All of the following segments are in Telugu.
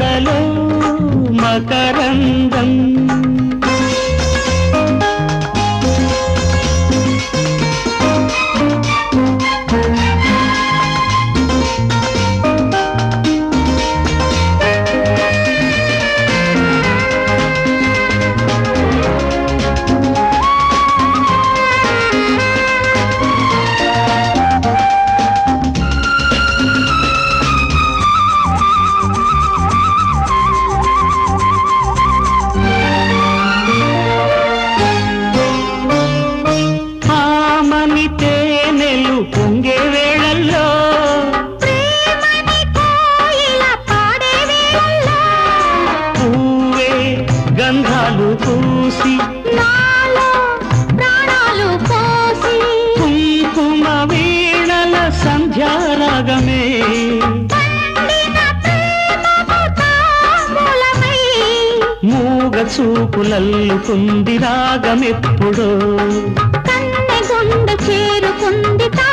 మనుగడలో మకరందం. పోసి కుంకుమ వీణల సంధ్యారాగమే. మూగ చూపులల్లుకుంది రాగమెప్పుడో. కన్నె గుండె చేరుకుంది తాళమెప్పుడో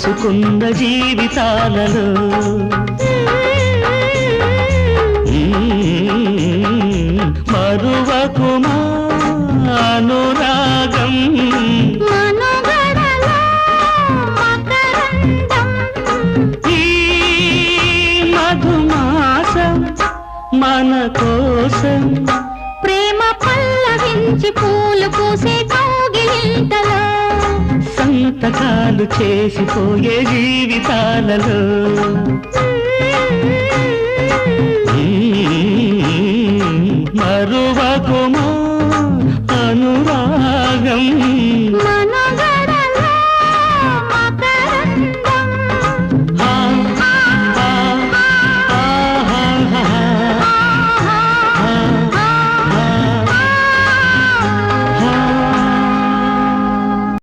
పోసుకున్న జీవితాలలో. మరువకుమా అనురాగం మన కోసం ప్రేమ పల్లవించి పూలు పూసే కౌగిలింతలో సంతకాలు చేసిపోయే జీవితాలలో. మరువకుమా